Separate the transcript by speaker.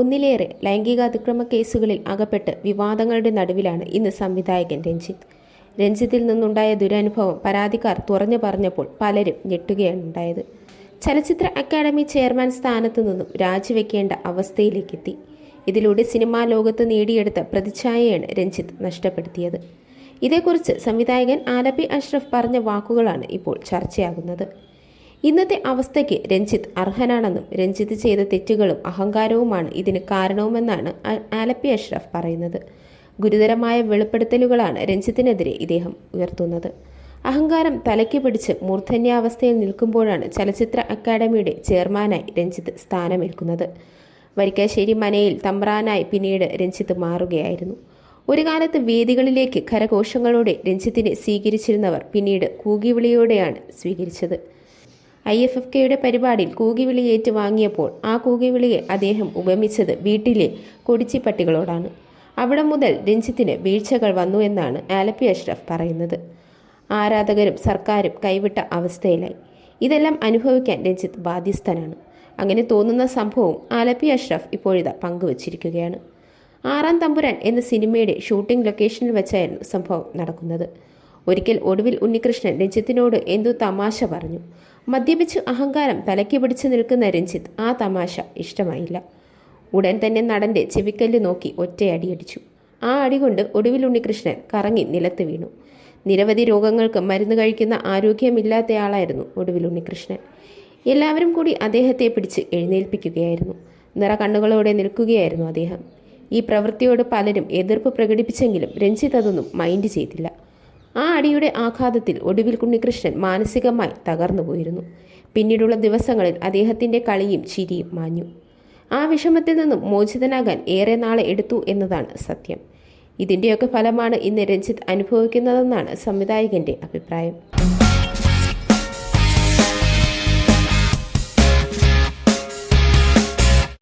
Speaker 1: ഒന്നിലേറെ ലൈംഗികാതിക്രമ കേസുകളിൽ അകപ്പെട്ട് വിവാദങ്ങളുടെ നടുവിലാണ് ഇന്ന് സംവിധായകൻ രഞ്ജിത്ത്. രഞ്ജിത്തിൽ നിന്നുണ്ടായ ദുരനുഭവം പരാതിക്കാർ തുറന്നു പറഞ്ഞപ്പോൾ പലരും ഞെട്ടുകയാണ് ഉണ്ടായത്. ചലച്ചിത്ര അക്കാദമി ചെയർമാൻ സ്ഥാനത്തു നിന്നും രാജിവെക്കേണ്ട അവസ്ഥയിലേക്കെത്തി. ഇതിലൂടെ സിനിമാ ലോകത്ത് നേടിയെടുത്ത പ്രതിച്ഛായയാണ് രഞ്ജിത്ത് നഷ്ടപ്പെടുത്തിയത്. ഇതേക്കുറിച്ച് സംവിധായകൻ ആലപ്പി അഷ്റഫ് പറഞ്ഞ വാക്കുകളാണ് ഇപ്പോൾ ചർച്ചയാകുന്നത്. ഇന്നത്തെ അവസ്ഥയ്ക്ക് രഞ്ജിത്ത് അർഹനാണെന്നും രഞ്ജിത്ത് ചെയ്ത തെറ്റുകളും അഹങ്കാരവുമാണ് ഇതിന് കാരണവുമെന്നാണ് ആലപ്പി അഷ്റഫ് പറയുന്നത്. ഗുരുതരമായ വെളിപ്പെടുത്തലുകളാണ് രഞ്ജിത്തിനെതിരെ ഇദ്ദേഹം ഉയർത്തുന്നത്. അഹങ്കാരം തലയ്ക്ക് പിടിച്ച് മൂർധന്യാവസ്ഥയിൽ നിൽക്കുമ്പോഴാണ് ചലച്ചിത്ര അക്കാദമിയുടെ ചെയർമാനായി രഞ്ജിത്ത് സ്ഥാനമേൽക്കുന്നത്. വരിക്കാശ്ശേരി മനയിൽ തമ്പ്രാനായി പിന്നീട് രഞ്ജിത്ത് മാറുകയായിരുന്നു. ഒരു കാലത്ത് വേദികളിലേക്ക് കരഘോഷങ്ങളോടെ രഞ്ജിത്തിനെ സ്വീകരിച്ചിരുന്നവർ പിന്നീട് കൂകിവിളിയോടെയാണ് സ്വീകരിച്ചത്. ഐ എഫ് എഫ് കെയുടെ പരിപാടിയിൽ കൂകിവിളി ഏറ്റുവാങ്ങിയപ്പോൾ ആ കൂകിവിളിയെ അദ്ദേഹം ഉപമിച്ചത് വീട്ടിലെ കൊടിച്ചിപ്പട്ടികളോടാണ്. അവിടെ മുതൽ രഞ്ജിത്തിന് വീഴ്ചകൾ വന്നു എന്നാണ് ആലപ്പി അഷ്റഫ് പറയുന്നത്. ആരാധകരും സർക്കാരും കൈവിട്ട അവസ്ഥയിലായി. ഇതെല്ലാം അനുഭവിക്കാൻ രഞ്ജിത്ത് ബാധ്യസ്ഥനാണ്. അങ്ങനെ തോന്നുന്ന സംഭവം ആലപ്പി അഷ്റഫ് ഇപ്പോഴിതാ പങ്കുവച്ചിരിക്കുകയാണ്. ആറാം തമ്പുരാൻ എന്ന സിനിമയുടെ ഷൂട്ടിംഗ് ലൊക്കേഷനിൽ വെച്ചായിരുന്നു സംഭവം നടക്കുന്നത്. ഒരിക്കൽ ഒടുവിൽ ഉണ്ണികൃഷ്ണൻ രഞ്ജിത്തിനോട് എന്തോ തമാശ പറഞ്ഞു. മദ്യപിച്ച് അഹങ്കാരം തലയ്ക്ക് പിടിച്ചു നിൽക്കുന്ന രഞ്ജിത്ത് ആ തമാശ ഇഷ്ടമായില്ല. ഉടൻ തന്നെ നടന്റെ ചെവിക്കല്ല് നോക്കി ഒറ്റയടിയടിച്ചു. ആ അടി കൊണ്ട് ഒടുവിൽ ഉണ്ണികൃഷ്ണൻ കറങ്ങി നിലത്ത് വീണു. നിരവധി രോഗങ്ങൾക്ക് മരുന്ന് കഴിക്കുന്ന ആരോഗ്യമില്ലാത്തയാളായിരുന്നു ഒടുവിൽ ഉണ്ണികൃഷ്ണൻ. എല്ലാവരും കൂടി അദ്ദേഹത്തെ പിടിച്ച് എഴുന്നേൽപ്പിക്കുകയായിരുന്നു. നിറ കണ്ണുകളോടെ നിൽക്കുകയായിരുന്നു അദ്ദേഹം. ഈ പ്രവൃത്തിയോട് പലരും എതിർപ്പ് പ്രകടിപ്പിച്ചെങ്കിലും രഞ്ജിത് അതൊന്നും മൈൻഡ് ചെയ്തില്ല. ആ അടിയുടെ ആഘാതത്തിൽ ഒടുവിൽ ഉണ്ണികൃഷ്ണൻ മാനസികമായി തകർന്നു പോയിരുന്നു. പിന്നീടുള്ള ദിവസങ്ങളിൽ അദ്ദേഹത്തിന്റെ കളിയും ചിരിയും മാഞ്ഞു. ആ വിഷമത്തിൽ നിന്നും മോചിതനാകാൻ ഏറെ നാളെ എടുത്തു എന്നതാണ് സത്യം. ഇതിന്റെയൊക്കെ ഫലമാണ് ഇന്ന് രഞ്ജിത്ത് അനുഭവിക്കുന്നതെന്നാണ് സംവിധായകന്റെ അഭിപ്രായം.